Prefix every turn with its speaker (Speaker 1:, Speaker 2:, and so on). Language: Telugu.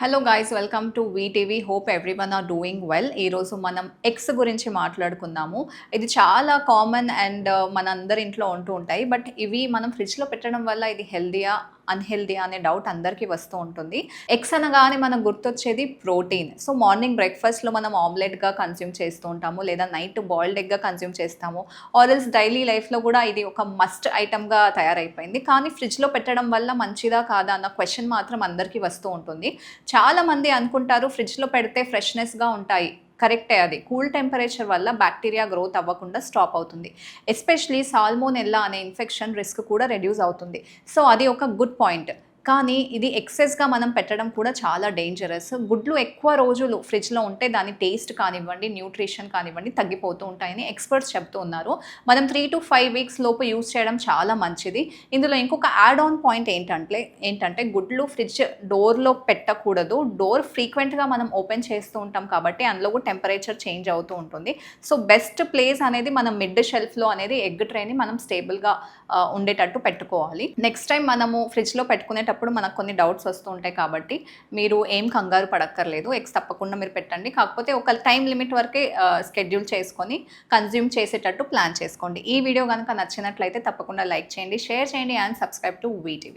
Speaker 1: Hello guys welcome to VTV hope everyone are doing well ఈరోజు మనం ఎక్స్ గురించి మాట్లాడుకుందాము. ఇది చాలా కామన్ అండ్ మన అందరి ఇంట్లో ఉంటూ ఉంటాయి. బట్ ఇవి మనం ఫ్రిడ్జ్లో పెట్టడం వల్ల ఇది హెల్దీయా అన్హెల్దీ అనే డౌట్ అందరికీ వస్తూ ఉంటుంది. ఎగ్స్ అనగానే మనకు గుర్తొచ్చేది ప్రోటీన్. సో మార్నింగ్ బ్రేక్ఫాస్ట్లో మనం ఆమ్లెట్గా కన్జ్యూమ్ చేస్తూ ఉంటాము లేదా నైట్ బాయిల్డ్ ఎగ్గా కన్జ్యూమ్ చేస్తాము. ఆర్ఎల్స్ డైలీ లైఫ్లో కూడా ఇది ఒక మస్ట్ ఐటమ్గా తయారైపోయింది. కానీ ఫ్రిడ్జ్లో పెట్టడం వల్ల మంచిదా కాదా అన్న క్వశ్చన్ మాత్రం అందరికీ వస్తూ ఉంటుంది. చాలామంది అనుకుంటారు ఫ్రిడ్జ్లో పెడితే ఫ్రెష్నెస్గా ఉంటాయి. కరెక్టే అది. కూల్ టెంపరేచర్ వల్ల బ్యాక్టీరియా గ్రోత్ అవ్వకుండా స్టాప్ అవుతుంది. ఎస్పెషలీ సాల్మోనెల్లా అనే ఇన్ఫెక్షన్ రిస్క్ కూడా రెడ్యూస్ అవుతుంది. సో అది ఒక గుడ్ పాయింట్. కానీ ఇది ఎక్సెస్గా మనం పెట్టడం కూడా చాలా డేంజరస్ గుడ్లు ఎక్కువ రోజులు ఫ్రిడ్జ్లో ఉంటే దాని టేస్ట్ కానివ్వండి న్యూట్రిషన్ కానివ్వండి తగ్గిపోతూ ఉంటాయని ఎక్స్పర్ట్స్ చెప్తూ ఉన్నారు. మనం త్రీ టు ఫైవ్ వీక్స్ లోపు యూజ్ చేయడం చాలా మంచిది. ఇందులో ఇంకొక యాడ్ ఆన్ పాయింట్ ఏంటంటే ఏంటంటే గుడ్లు ఫ్రిడ్జ్ డోర్లో పెట్టకూడదు. డోర్ ఫ్రీక్వెంట్గా మనం ఓపెన్ చేస్తూ ఉంటాం కాబట్టి అందులో కూడా టెంపరేచర్ చేంజ్ అవుతూ ఉంటుంది. సో బెస్ట్ ప్లేస్ అనేది మనం మిడ్ షెల్ఫ్లో అనేది ఎగ్ ట్రేని మనం స్టేబుల్గా ఉండేటట్టు పెట్టుకోవాలి. నెక్స్ట్ టైం మనము ఫ్రిడ్జ్లో పెట్టుకునే పెట్టుకునేటప్పుడు మనకు కొన్ని డౌట్స్ వస్తూ ఉంటాయి కాబట్టి మీరు ఏం కంగారు పడక్కర్లేదు ఎగ్స్ తప్పకుండా మీరు పెట్టండి. కాకపోతే ఒక టైం లిమిట్ వరకే స్కెడ్యూల్ చేసుకొని కన్జ్యూమ్ చేసేటట్టు ప్లాన్ చేసుకోండి. ఈ వీడియో కనుక నచ్చినట్లయితే తప్పకుండా లైక్ చేయండి షేర్ చేయండి అండ్ సబ్స్క్రైబ్ టు వీటీవీ